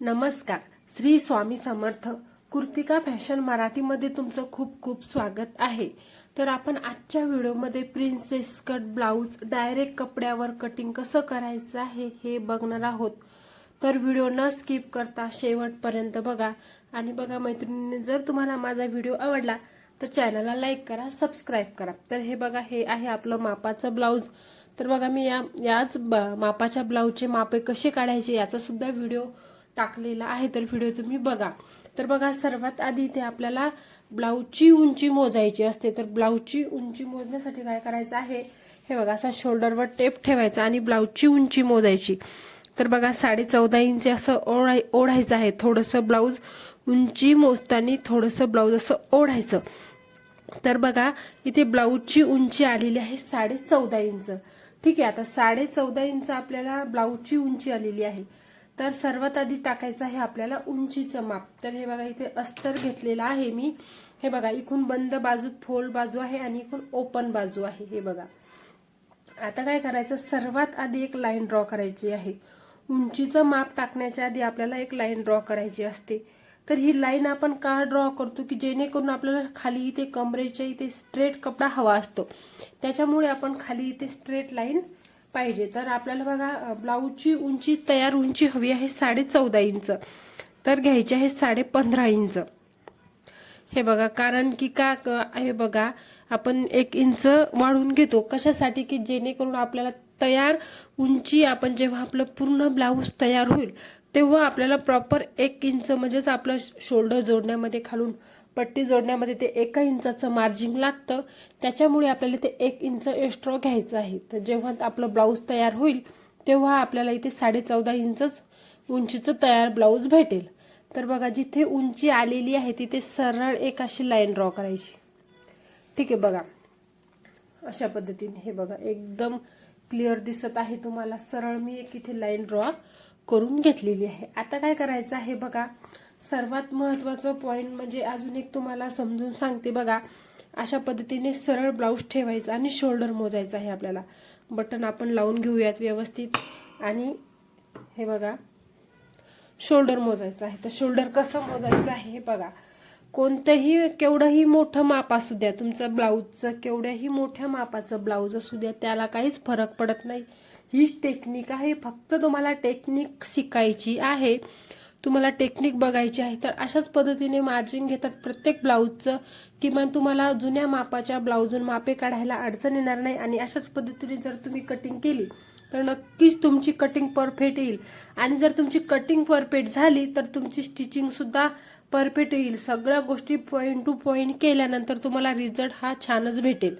नमस्कार. श्री स्वामी समर्थ कुर्तिका फॅशन मराठीमध्ये तुमचं खूप खूप स्वागत आहे. तर आपण आजच्या व्हिडिओमध्ये प्रिन्सेस कट ब्लाऊज डायरेक्ट कपड्यावर कटिंग कसं करायचं आहे हे बघणार आहोत. तर व्हिडिओ न स्किप करता शेवटपर्यंत बघा. आणि बघा मैत्रिणींनी जर तुम्हाला माझा व्हिडिओ आवडला तर चॅनलला लाईक करा सबस्क्राईब करा. तर हे बघा हे आहे आपलं मापाचं ब्लाऊज तर बघा मी या याच ब- मापाच्या ब्लाऊजचे मापे कसे काढायचे याचा सुद्धा व्हिडिओ टाकलेला आहे तर व्हिडिओ तुम्ही बघा. तर बघा सर्वात आधी इथे आपल्याला ब्लाऊजची उंची मोजायची असते. तर ब्लाऊजची उंची मोजण्यासाठी काय करायचं आहे? हे बघा असा शोल्डरवर टेप ठेवायचा आणि ब्लाऊजची उंची मोजायची. तर बघा साडे चौदा इंच असं ओढाय ओढायचं आहे. थोडंसं ब्लाऊज उंची मोजताना थोडंसं ब्लाऊज असं ओढायचं. तर बघा इथे ब्लाऊजची उंची आलेली आहे साडे चौदा इंच. ठीक आहे आता साडे चौदा इंच आपल्याला ब्लाऊजची उंची आलेली आहे. तर सर्वात आधी टाकायचं आहे आपल्याला उंचीचं माप. तर हे बघा इथे अस्तर घेतलेलं आहे मी. हे बघा इथून बंद बाजू फोल्ड बाजू आहे आणि इथून ओपन बाजू आहे. हे बघा. आता काय करायचं? सर्वात आधी एक लाईन ड्रॉ करायची आहे. उंचीचं माप टाकण्याच्या आधी आपल्याला एक लाईन ड्रॉ करायची असते. तर ही लाईन आपण का ड्रॉ करतो? की जेणेकरून आपल्याला खाली इथे कमरेच्या इथे स्ट्रेट कपडा हवा असतो. त्याच्यामुळे आपण खाली इथे स्ट्रेट लाईन पाहिजे. तर आपल्याला बघा ब्लाऊजची उंची तयार उंची हवी आहे साडे चौदा इंच. तर घ्यायची आहे साडे पंधरा इंच. हे बघा कारण की का क- हे बघा आपण एक इंच वाढून घेतो. कशासाठी? की जेणेकरून आपल्याला तयार उंची आपण जेव्हा आपलं पूर्ण ब्लाऊज तयार होईल तेव्हा आपल्याला प्रॉपर एक इंच म्हणजेच आपलं शोल्डर जोडण्यामध्ये खालून पट्टी जोडण्यामध्ये ते एका इंचाचं मार्जिन लागतं. त्याच्यामुळे आपल्याला ते एक इंच एक्स्ट्रा घ्यायचं आहे. तर जेव्हा आपलं ब्लाऊज तयार होईल तेव्हा आपल्याला इथे साडे चौदा इंचच उंचीचं तयार ब्लाऊज भेटेल. तर बघा जिथे उंची आलेली आहे तिथे सरळ एक अशी लाईन ड्रॉ करायची. ठीक आहे बघा. अशा पद्धतीने हे बघा एकदम क्लिअर दिसत आहे तुम्हाला. सरळ मी एक इथे लाईन ड्रॉ करून घेतलेली आहे. आता काय करायचं आहे बघा सर्वात महत्त्वाचं पॉईंट म्हणजे अजून एक तुम्हाला समजून सांगते बघा. अशा पद्धतीने सरळ ब्लाऊज ठेवायचा आणि शोल्डर मोजायचा आहे आपल्याला. बटन आपण लावून घेऊयात व्यवस्थित. आणि हे बघा. शोल्डर मोजायचं आहे. तर शोल्डर कसं मोजायचं आहे हे बघा. कोणतंही केवढंही मोठं माप असू द्या तुमचं ब्लाऊजचं केवढ्याही मोठ्या मापाचं ब्लाऊज असू द्या त्याला काहीच फरक पडत नाही. हीच टेक्निक आहे. फक्त तुम्हाला टेक्निक शिकायची आहे. तुम्हाला टेक्निक बघायची आहे तर अशाच पद्धतीने मार्जिन घेतात प्रत्येक ब्लाऊजचं. किमान तुम्हाला जुन्या मापाच्या ब्लाऊजून मापे काढायला अडचण येणार नाही आणि अशाच पद्धतीने जर तुम्ही कटिंग केली तर नक्कीच तुमची कटिंग परफेक्ट येईल. आणि जर तुमची कटिंग परफेक्ट झाली तर तुमची स्टिचिंगसुद्धा परफेक्ट येईल. सगळ्या गोष्टी पॉईंट टू पॉईंट केल्यानंतर तुम्हाला रिझल्ट हा छानच भेटेल.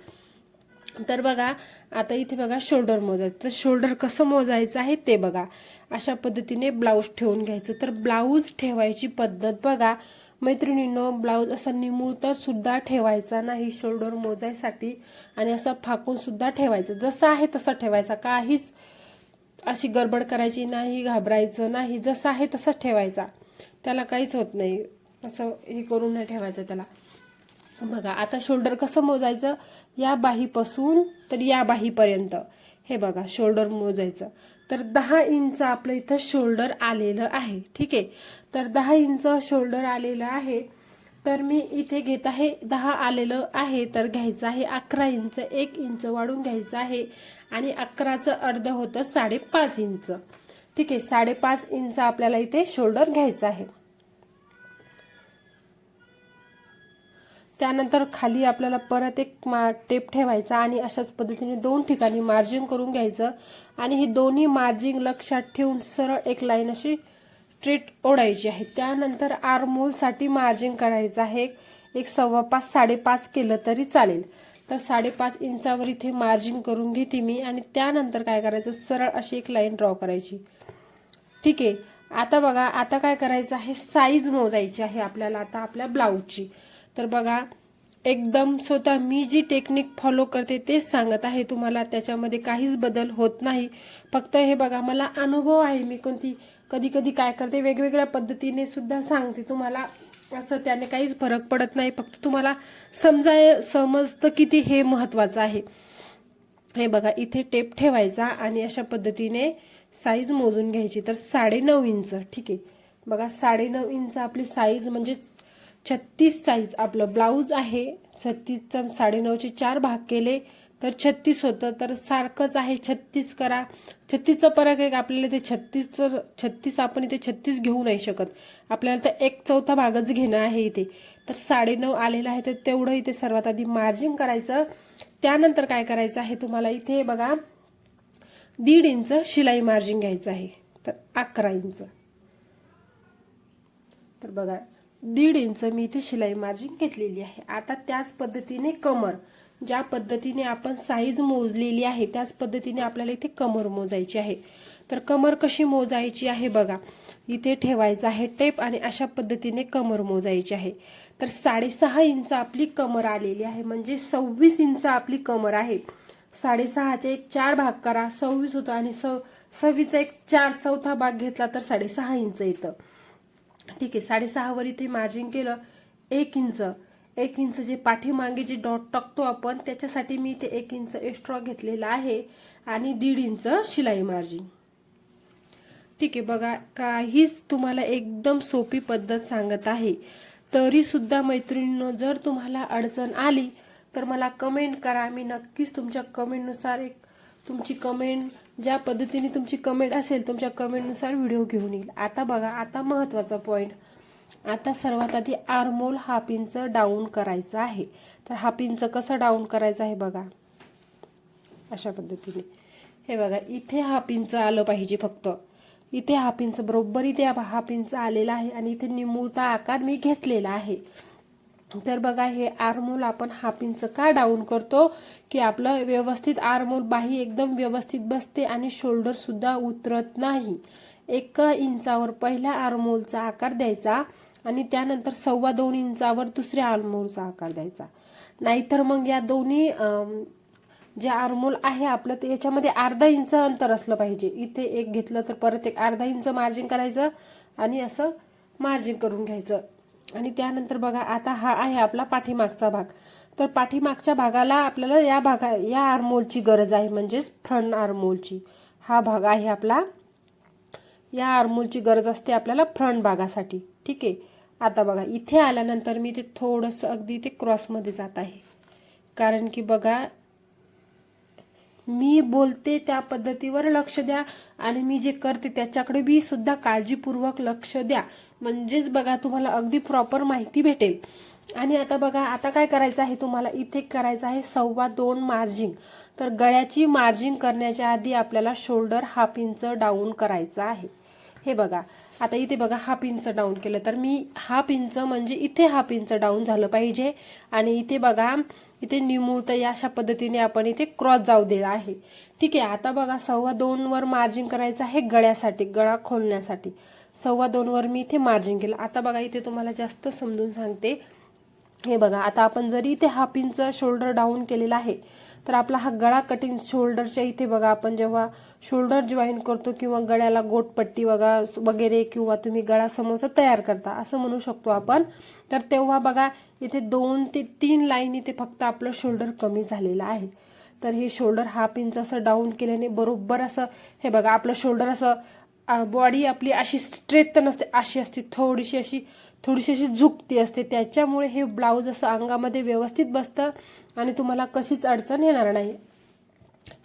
तर बघा आता इथे बघा शोल्डर मोजायचं. तर शोल्डर कसं मोजायचं आहे ते बघा. अशा पद्धतीने ब्लाऊज ठेवून घ्यायचं. तर ब्लाऊज ठेवायची पद्धत बघा. मैत्रिणींनो ब्लाऊज असा निमुळता सुद्धा ठेवायचा नाही शोल्डर मोजायसाठी. आणि असा फाकून सुद्धा ठेवायचं. जसं आहे तसा ठेवायचा. काहीच अशी गडबड करायची नाही घाबरायचं नाही. जसं आहे तसंच ठेवायचा. त्याला काहीच होत नाही. असं हे करून नाही ठेवायचं त्याला. बघा आता शोल्डर कसं मोजायचं? या बाहीपासून तर या बाहीपर्यंत. हे बघा शोल्डर मोजायचं. तर दहा इंच आपलं इथं शोल्डर आलेलं आहे. ठीक आहे? तर दहा इंच शोल्डर आलेलं आहे. तर मी इथे घेत आहे दहा आलेलं आहे. तर घ्यायचं आहे अकरा इंच एक इंच वाढून घ्यायचं आहे. आणि अकराचं अर्ध होतं साडेपाच इंच. ठीक आहे? साडेपाच इंच आपल्याला इथे शोल्डर घ्यायचं आहे. त्यानंतर खाली आपल्याला परत एक मा टेप ठेवायचा आणि अशाच पद्धतीने दोन ठिकाणी मार्जिन करून घ्यायचं. आणि हे दोन्ही मार्जिन लक्षात ठेवून सरळ एक लाईन अशी स्ट्रेट ओढायची आहे. त्यानंतर आर्मोलसाठी मार्जिन करायचं आहे. एक सव्वा पाच साडेपाच केलं तरी चालेल. तर साडेपाच इंचावर इथे मार्जिन करून घेते मी. आणि त्यानंतर काय करायचं? सरळ अशी एक लाईन ड्रॉ करायची. ठीक आहे. आता बघा आता काय करायचं आहे? साईज मोजायची आहे आपल्याला. आता आपल्या ब्लाऊजची तर बघा एकदम स्वतः मी जी टेक्निक फॉलो करते तेच सांगत आहे तुम्हाला. त्याच्यामध्ये काहीच बदल होत नाही. फक्त हे बघा मला अनुभव आहे मी कोणती कधी कधी काय करते वेगवेगळ्या पद्धतीने सुद्धा सांगते तुम्हाला. असं त्याने काहीच फरक पडत नाही. फक्त तुम्हाला समजाय समजतं किती हे महत्वाचं आहे. हे बघा इथे टेप ठेवायचा आणि अशा पद्धतीने साईज मोजून घ्यायची. तर साडेनऊ इंच ठीक आहे. बघा साडेनऊ इंच आपली साईज म्हणजे छत्तीस साईज आपलं ब्लाऊज आहे. छत्तीसचं साडेनऊचे चार भाग केले. तर छत्तीस होतं. तर सारखंच आहे. छत्तीस करा. छत्तीसचा फरक एक आपल्याला ते छत्तीसचं छत्तीस आपण इथे छत्तीस घेऊ नाही शकत. आपल्याला तर एक चौथा भागच घेणं आहे इथे. तर साडेनऊ आलेलं आहे. तर तेवढं इथे सर्वात आधी मार्जिन करायचं. त्यानंतर काय करायचं आहे? तुम्हाला इथे बघा. दीड इंच शिलाई मार्जिन घ्यायचं आहे. तर अकरा इंच. तर बघा. दीड इंच मी इथे शिलाई मार्जिन घेतलेली आहे. आता त्याच पद्धतीने कमर ज्या पद्धतीने आपण साईज मोजलेली आहे त्याच पद्धतीने आपल्याला इथे कमर मोजायची आहे. तर कमर कशी मोजायची आहे बघा. इथे ठेवायचं आहे टेप आणि अशा पद्धतीने कमर मोजायची आहे. तर साडेसहा इंच आपली कमर आलेली आहे म्हणजे सव्वीस इंच आपली कमर आहे. साडेसहाचे एक चार भाग करा सव्वीस होतो आणि सव सव्वीसचा एक चार चौथा भाग घेतला तर साडेसहा इंच येतं. ठीक आहे साडेसहावर इथे मार्जिन केलं एक इंच. एक इंच जे पाठीमागे जे डॉट टाकतो आपण त्याच्यासाठी मी इथे एक इंच एक्स्ट्रा घेतलेला आहे आणि दीड इंच शिलाई मार्जिन ठीक आहे बघा काहीच तुम्हाला एकदम सोपी पद्धत सांगत आहे. तरी सुद्धा जर तुम्हाला अडचण आली तर मला कमेंट करा. मी नक्कीच तुमच्या कमेंटनुसार एक तुमची कमेंट ज्या पद्धतीने तुमची कमेंट असेल तुमच्या कमेंटनुसार व्हिडिओ घेऊन येईल. आता बघा आता महत्त्वाचा पॉईंट आता सर्वात आधी आरमोल हाफ इंच डाऊन करायचं आहे. तर हाफ इंच कसं डाऊन करायचं आहे बघा. अशा पद्धतीने. हे बघा इथे हाफ इंच आलं पाहिजे फक्त. इथे हाफ इंच बरोबर इथे हाफ इंच आलेला आहे आणि इथे निमुळता आकार मी घेतलेला आहे. तर बघा हे आरमोल आपण हाफ इंच का डाऊन करतो? की आपलं व्यवस्थित आरमोल बाही एकदम व्यवस्थित बसते आणि शोल्डर सुद्धा उतरत नाही. एक इंचावर पहिल्या आरमोलचा आकार द्यायचा आणि त्यानंतर सव्वा दोन इंचावर दुसऱ्या आरमोलचा आकार द्यायचा. नाहीतर मग या दोन्ही जे आरमोल आहे आपलं ते याच्यामध्ये अर्धा इंच अंतर असलं पाहिजे. इथे एक घेतलं तर परत एक अर्धा इंच मार्जिन करायचं आणि असं मार्जिन करून घ्यायचं. आणि त्यानंतर बघा आता हा आहे आपला पाठीमागचा भाग. तर पाठीमागच्या भागाला आपल्याला या भागा या आर्मोलची गरज आहे म्हणजेच फ्रंट आर्मोलची हा भाग आहे आपला या आर्मोलची गरज असते आपल्याला फ्रंट भागासाठी. ठीक आहे? आता बघा इथे आल्यानंतर मी ते थोडंसं अगदी ते क्रॉसमध्ये जात आहे. कारण की बघा मी बोलते त्या पद्धतीवर लक्ष द्या आणि मी जे करते त्याच्याकडे बी सुद्धा काळजीपूर्वक लक्ष द्या. म्हणजेच बघा तुम्हाला अगदी प्रॉपर माहिती भेटेल. आणि आता बघा आता काय करायचं आहे तुम्हाला? इथे करायचं आहे सव्वा दोन मार्जिंग तर गळ्याची मार्जिंग करण्याच्या आधी आपल्याला शोल्डर हाफ इंच डाऊन करायचं आहे. हे बघा आता इथे बघा हाफ इंच डाऊन केलं. तर मी हाफ इंच म्हणजे इथे हाफ इंच डाऊन झालं पाहिजे. आणि इथे बघा इथे निमुळत या अशा पद्धतीने आपण इथे क्रॉस जाऊ दिला आहे. ठीक आहे आता बघा सव्वा दोन वर करायचं आहे गळ्यासाठी गळा खोलण्यासाठी. सव्वा दोनवर मी इथे मार्जिन केलं. आता बघा इथे तुम्हाला जास्त समजून सांगते. हे बघा आता आपण जरी इथे हाफ इंच शोल्डर डाऊन केलेला आहे तर आपला हा गळा कटिंग शोल्डरच्या इथे बघा आपण जेव्हा शोल्डर जॉईन करतो किंवा गळ्याला गोटपट्टी बघा वगैरे किंवा तुम्ही गळा समोसा तयार करता असं म्हणू शकतो आपण. तर तेव्हा बघा इथे दोन ते तीन लाईन इथे फक्त आपलं शोल्डर कमी झालेलं आहे. तर हे शोल्डर हाफ इंच असं डाऊन केल्याने बरोबर असं हे बघा आपलं शोल्डर असं बॉडी आपली अशी स्ट्रेट तर नसते अशी असते थोडीशी अशी थोडीशी अशी झुकती असते. त्याच्यामुळे हे ब्लाऊज असं अंगामध्ये व्यवस्थित बसतं आणि तुम्हाला कशीच अडचण येणार नाही.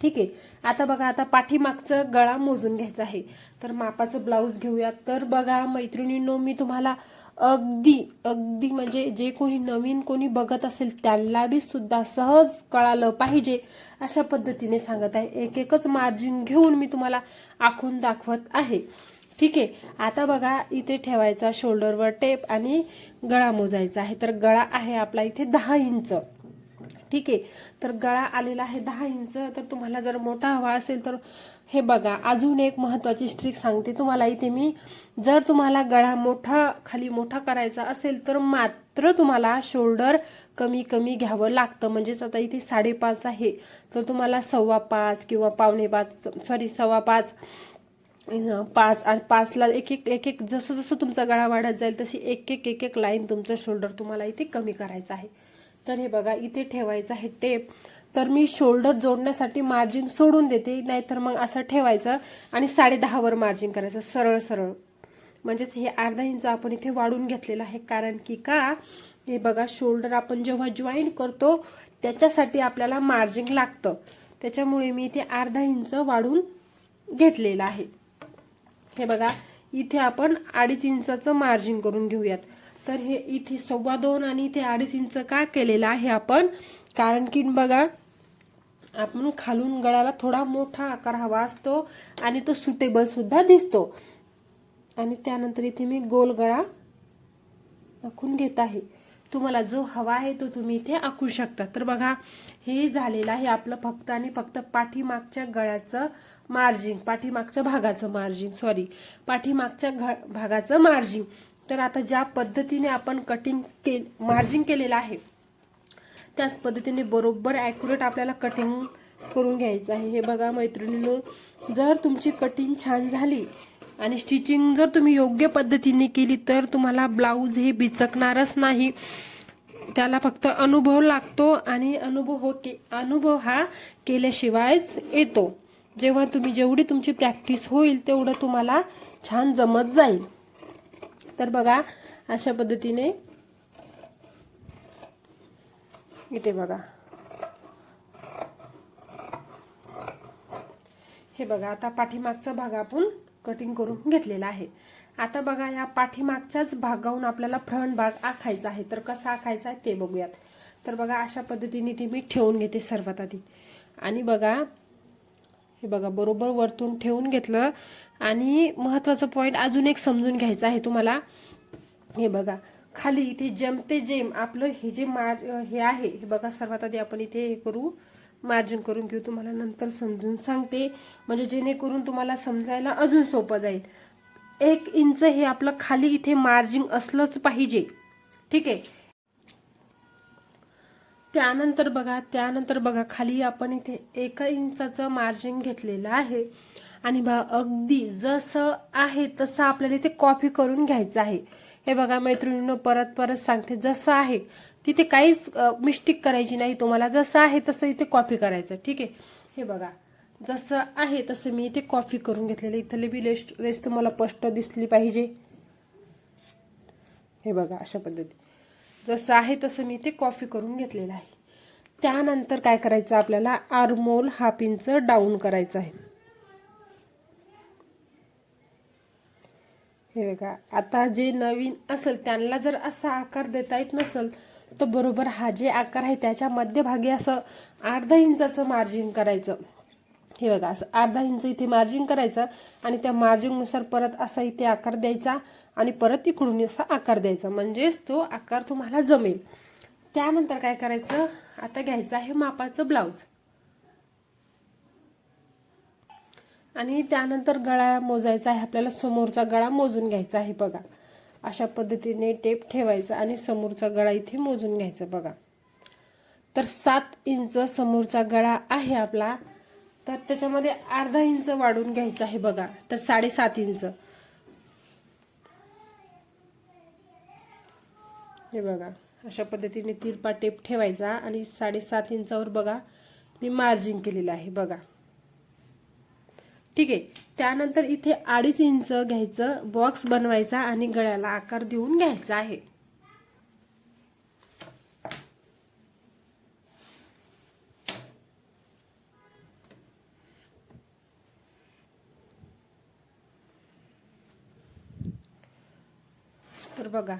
ठीक आहे. आता बघा आता पाठीमागचं गळा मोजून घ्यायचा आहे. तर मापाचं ब्लाऊज घेऊया तर बघा मैत्रिणींनो मी तुम्हाला अगदी अगदी म्हणजे जे कोणी नवीन कोणी बघत असेल त्यांना बी सुद्धा सहज कळालं पाहिजे अशा पद्धतीने सांगत आहे. एक एकच मार्जिन घेऊन मी तुम्हाला आखून दाखवत आहे. ठीक आहे? आता बघा इथे ठेवायचा शोल्डरवर टेप आणि गळा मोजायचा आहे. तर गळा आहे आपला इथे दहा इंच. ठीक आहे? तर गळा आलेला आहे दहा इंच. तर तुम्हाला जर मोठा हवा असेल तर हे बघा अजून एक महत्वाची स्ट्रिक सांगते तुम्हाला. इथे मी जर तुम्हाला गळा मोठा खाली मोठा करायचा असेल तर मात्र तुम्हाला शोल्डर कमी कमी घ्यावं लागतं. म्हणजेच आता इथे साडेपाच आहे. तर तुम्हाला सव्वा पाच किंवा पावणे पाच सॉरी सव्वा पाच पाच पाचला एक एक एक एक जसं जसं तुमचा गळा वाढत जाईल तशी एक एक एक एक लाईन तुमचं शोल्डर तुम्हाला इथे कमी करायचं आहे. तर हे बघा इथे ठेवायचं आहे टेप तर मी शोल्डर जोडण्यासाठी मार्जिन सोडून देते नाहीतर मग असं ठेवायचं आणि साडे दहावर मार्जिन करायचं सरळ सरळ. म्हणजेच हे अर्धा इंच आपण इथे वाढून घेतलेलं आहे. कारण की का? हे बघा शोल्डर आपण जेव्हा जॉईन करतो त्याच्यासाठी आपल्याला मार्जिन लागतं. त्याच्यामुळे मी इथे अर्धा इंच वाढून घेतलेलं आहे. हे बघा इथे आपण अडीच इंचाचं मार्जिन करून घेऊयात. तर हे इथे सव्वा दोन आणि इथे अडीच इंच का केलेलं आहे आपण? कारण की बघा आपण खालून गळ्याला थोडा मोठा आकार हवा असतो आणि तो सुटेबल सुद्धा दिसतो. आणि त्यानंतर इथे मी गोल गळा आखून घेत आहे. तुम्हाला जो हवा आहे तो तुम्ही इथे आखू शकता. तर बघा हे झालेलं आहे आपलं फक्त आणि फक्त पाठीमागच्या गळ्याचं मार्जिन पाठीमागच्या भागाचं मार्जिन सॉरी पाठीमागच्या घ- भागाचं मार्जिन तर आता ज्या पद्धतीने आपण कटिंग के मार्जिन केलेलं आहे त्याच पद्धतीने बरोबर ॲक्युरेट आपल्याला कटिंग करून घ्यायचं आहे. हे बघा मैत्रिणीनं जर तुमची कटिंग छान झाली आणि स्टिचिंग जर तुम्ही योग्य पद्धतीने केली तर तुम्हाला ब्लाऊज हे बिचकणारच नाही. त्याला फक्त अनुभव लागतो आणि अनुभव हो के अनुभव हा केल्याशिवायच येतो. जेव्हा तुम्ही जेवढी तुमची प्रॅक्टिस होईल तेवढं तुम्हाला छान जमत जाईल. तर बघा अशा पद्धतीने इथे बघा. हे बघा आता पाठीमागचा भाग आपण कटिंग करून घेतलेला आहे. आता बघा या पाठीमागच्याच भागाहून आपल्याला फ्रंट भाग आखायचा आहे. तर कसा आखायचा आहे ते बघूयात. तर बघा अशा पद्धतीने ते मी ठेवून घेते सर्वात आधी. आणि बघा हे बघा बरोबर वरतून ठेवून घेतलं. आणि महत्वाचं पॉईंट अजून एक समजून घ्यायचं आहे तुम्हाला. हे बघा खाली इथे जमते जेम आपलं हे जे मार्ज हे आहे हे बघा सर्वात आधी आपण इथे हे करू मार्जिन करून घेऊ तुम्हाला नंतर समजून सांगते. म्हणजे जेणेकरून तुम्हाला समजायला अजून सोपं जाईल. एक इंच हे आपलं खाली इथे मार्जिन असलंच पाहिजे. ठीक आहे? त्यानंतर बघा त्यानंतर बघा खाली आपण इथे एका इंचाचं मार्जिन घेतलेलं आहे. आणि बघा अगदी जसं आहे तसं आपल्याला इथे कॉपी करून घ्यायचं आहे. हे बघा मैत्रिणीनं परत परत सांगते जसं आहे तिथे काहीच मिस्टेक करायची नाही. तुम्हाला जसं आहे तसं इथे कॉपी करायचं. ठीक आहे? हे बघा जसं आहे तसं मी इथे कॉफी करून घेतलेलं इथले बी रेस्ट रेस्ट तुम्हाला स्पष्ट दिसली पाहिजे. हे बघा अशा पद्धती. जसं आहे तसं मी ते कॉफी करून घेतलेलं आहे. त्यानंतर काय करायचं आपल्याला? आरमोल हाफ इंच डाऊन करायचं आहे. हे बघा आता जे नवीन असेल त्यांना जर असा आकार देता येत नसेल तर बरोबर हा जे आकार आहे त्याच्या मध्यभागी असं अर्धा इंचाचं मार्जिन करायचं. हे बघा असं अर्धा इंच इथे मार्जिन करायचं आणि त्या मार्जिननुसार परत असा इथे आकार द्यायचा आणि परत इकडून असा आकार द्यायचा. म्हणजेच तो आकार तुम्हाला जमेल. त्यानंतर काय करायचं? आता घ्यायचं आहे मापाचं ब्लाऊज आणि त्यानंतर गळा मोजायचा आहे आपल्याला समोरचा गळा मोजून घ्यायचा आहे बघा. अशा पद्धतीने टेप ठेवायचा आणि समोरचा गळा इथे मोजून घ्यायचा बघा. तर सात इंच समोरचा गळा आहे आपला. तर त्याच्यामध्ये अर्धा इंच वाढून घ्यायचं आहे बघा. तर साडेसात इंच. हे बघा. अशा पद्धतीने तिरपा टेप ठेवायचा आणि साडेसात इंचावर बघा. मी मार्जिन केलेलं आहे बघा. ठीक आहे. त्यानंतर इथे अडीच इंच घ्यायचं बॉक्स बनवायचा आणि गळ्याला आकार देऊन घ्यायचा आहे. तर बघा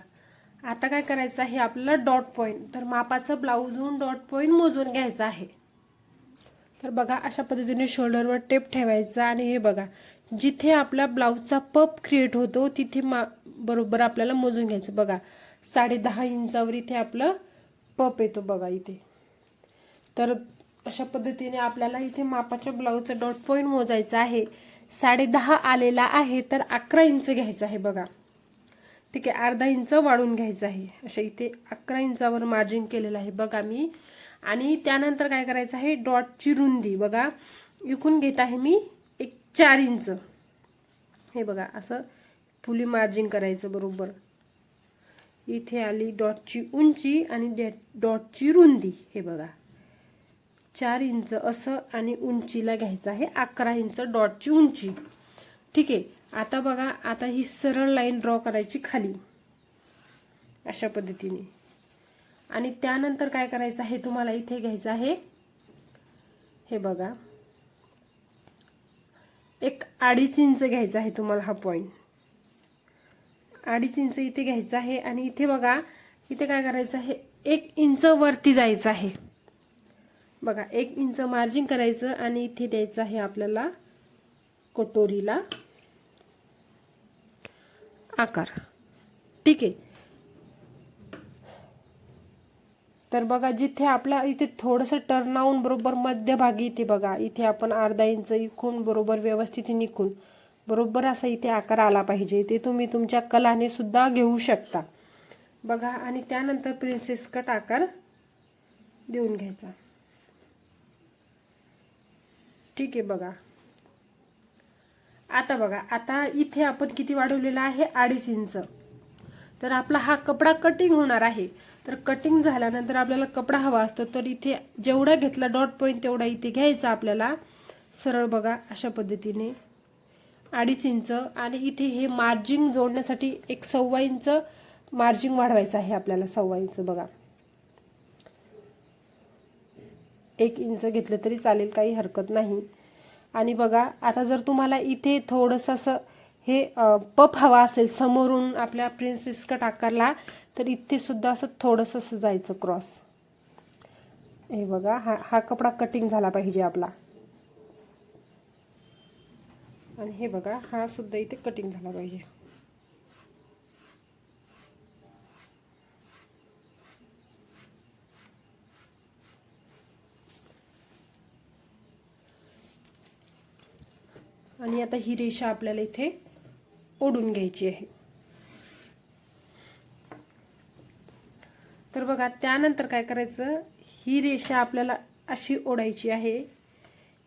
आता काय करायचं आहे आपल्याला डॉट पॉईंट तर मापाचं ब्लाऊजहून डॉट पॉईंट मोजून घ्यायचं आहे. तर बघा अशा पद्धतीने शोल्डरवर टेप ठेवायचा आणि हे बघा जिथे आपला ब्लाऊजचा पप क्रिएट होतो तिथे मा बरोबर आपल्याला मोजून घ्यायचं. बघा साडे दहा इंचावर इथे आपलं पप येतो बघा इथे. तर अशा पद्धतीने आपल्याला इथे मापाच्या ब्लाऊजचा डॉट पॉईंट मोजायचा आहे. साडे दहा आलेला आहे तर अकरा इंच घ्यायचं आहे बघा. ठीक आहे अर्धा इंच वाढून घ्यायचं आहे. अशा इथे अकरा इंचावर मार्जिन केलेलं आहे. बघा मी आणि त्यानंतर काय करायचं आहे? डॉटची रुंदी. बघा विकून घेत आहे मी एक चार इंच. हे बघा असं फुली मार्जिन करायचं बरोबर. इथे आली डॉटची उंची आणि डॅ डॉटची रुंदी. हे बघा चार इंच असं आणि उंचीला घ्यायचं आहे अकरा इंच डॉटची उंची. ठीक आहे आता बघा आता ही सरळ लाईन ड्रॉ करायची खाली. अशा पद्धतीने. आणि त्यानंतर काय करायचं आहे? तुम्हाला इथे घ्यायचं आहे. हे बघा. एक अडीच इंच घ्यायचं आहे तुम्हाला हा पॉईंट अडीच इंच इथे घ्यायचं आहे आणि इथे बघा इथे काय करायचं आहे? एक इंच वरती जायचं आहे. बघा एक इंच मार्जिन करायचं आणि इथे द्यायचं आहे आपल्याला कटोरीला आकार. ठीक आहे. तर बघा जिथे आपला इथे थोडंसं टर्न आऊन बरोबर मध्यभागी इथे बघा. इथे आपण अर्धा इंच इकून बरोबर व्यवस्थित निकून बरोबर असा इथे आकार आला पाहिजे. ते तुम्ही तुमच्या कलाने सुद्धा घेऊ शकता. बघा आणि त्यानंतर प्रिन्सेस कट आकार देऊन घ्यायचा. ठीक आहे बघा. आता बघा आता इथे आपण किती वाढवलेला आहे? अडीच इंच तर आपला हा कपडा कटिंग होणार आहे. तर कटिंग झाल्यानंतर आपल्याला कपडा हवा असतो तर इथे जेवढा घेतला डॉट पॉईंट तेवढा इथे घ्यायचा आपल्याला. सरळ बघा अशा पद्धतीने. अडीच इंच. आणि इथे हे मार्जिंग जोडण्यासाठी एक सव्वा इंच मार्जिंग वाढवायचं आहे आपल्याला सव्वा इंच बघा. एक इंच घेतलं तरी चालेल काही हरकत नाही. आणि बघा आता जर तुम्हाला इथे थोडंसं असं हे पप हवा असेल समोरून आपल्या प्रिन्सेस कट आकारला तर इथे सुद्धा असं थोडंसं असं जायचं क्रॉस. हे बघा हा हा कपडा कटिंग झाला पाहिजे आपला. आणि हे बघा हा सुद्धा इथे कटिंग झाला पाहिजे. आणि आता ही रेषा आपल्याला इथे ओढून घ्यायची आहे. तर बघा त्यानंतर काय करायचं? ही रेषा आपल्याला अशी ओढायची आहे.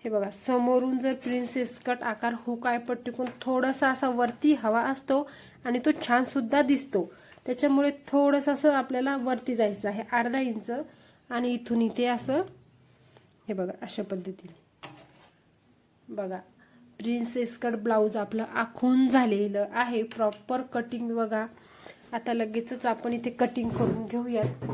हे बघा समोरून जर प्रिन्सेस कट आकार हो हुकाय टिकून थोडासा असा वरती हवा असतो आणि तो छान सुद्धा दिसतो. त्याच्यामुळे थोडंसं असं आपल्याला वरती जायचं आहे अर्धा इंच. आणि इथून इथे असं हे बघा अशा पद्धतीने. बघा प्रिन्सेस कट ब्लाऊज आपलं आखून झालेलं आहे. प्रॉपर कटिंग बघा. आता लगेचच आपण इथे कटिंग करून घेऊयात.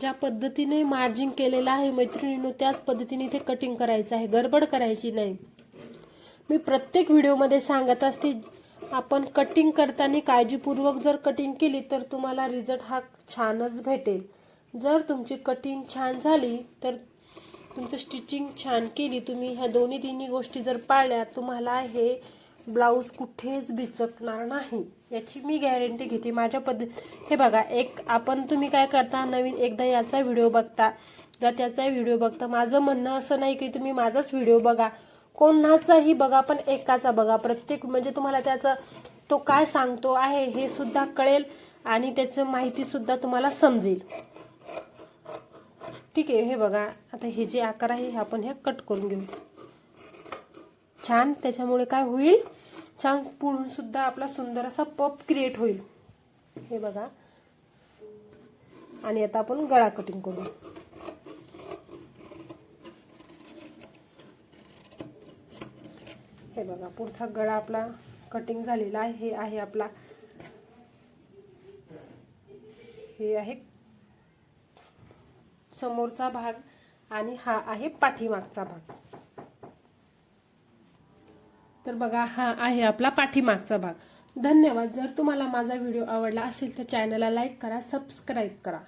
ज्या पद्धतीने मार्जिंग केलेलं आहे मैत्रिणीनं त्याच पद्धतीने इथे कटिंग करायचं आहे. गडबड करायची नाही. मी प्रत्येक व्हिडिओमध्ये सांगत असते आपण कटिंग करताना काळजीपूर्वक जर कटिंग केली तर तुम्हाला रिझल्ट हा छानच भेटेल. जर तुमची कटिंग छान झाली तर तुमचं स्टिचिंग छान केली तुम्ही ह्या दोन्ही तिन्ही गोष्टी जर पाळल्या तुम्हाला हे ब्लाऊज कुठेच बिचकणार नाही. याची मी गॅरंटी घेते. माझ्या पद्धत हे बघा एक आपण तुम्ही काय करता नवीन एकदा याचा व्हिडिओ बघता. एकदा त्याचा व्हिडिओ बघता माझं म्हणणं असं नाही की तुम्ही माझाच व्हिडिओ बघा. कोणाचाही बघा पण एकाचा बघा. प्रत्येक म्हणजे तुम्हाला त्याचं तो काय सांगतो आहे हे सुद्धा कळेल आणि त्याचं माहितीसुद्धा तुम्हाला समजेल. ठीक आहे हे बघा. आता हे जे आकार आहे हे आपण हे कट करून घेऊ. छान. त्याच्यामुळे काय होईल? छान पुढून सुद्धा आपला सुंदर असा पप क्रिएट होईल. हे बघा. आणि आता आपण गळा कटिंग करू. हे बघा पुढचा गळा आपला कटिंग झालेला आहे. हे आहे आपला. हे आहे समोरचा भाग आणि हा आहे पाठीमागचा भाग. तर बघा हा आहे आपला पाठीमागचा भाग. धन्यवाद. जर तुम्हाला माझा व्हिडिओ आवडला असेल तर चॅनलला लाईक करा सबस्क्राईब करा.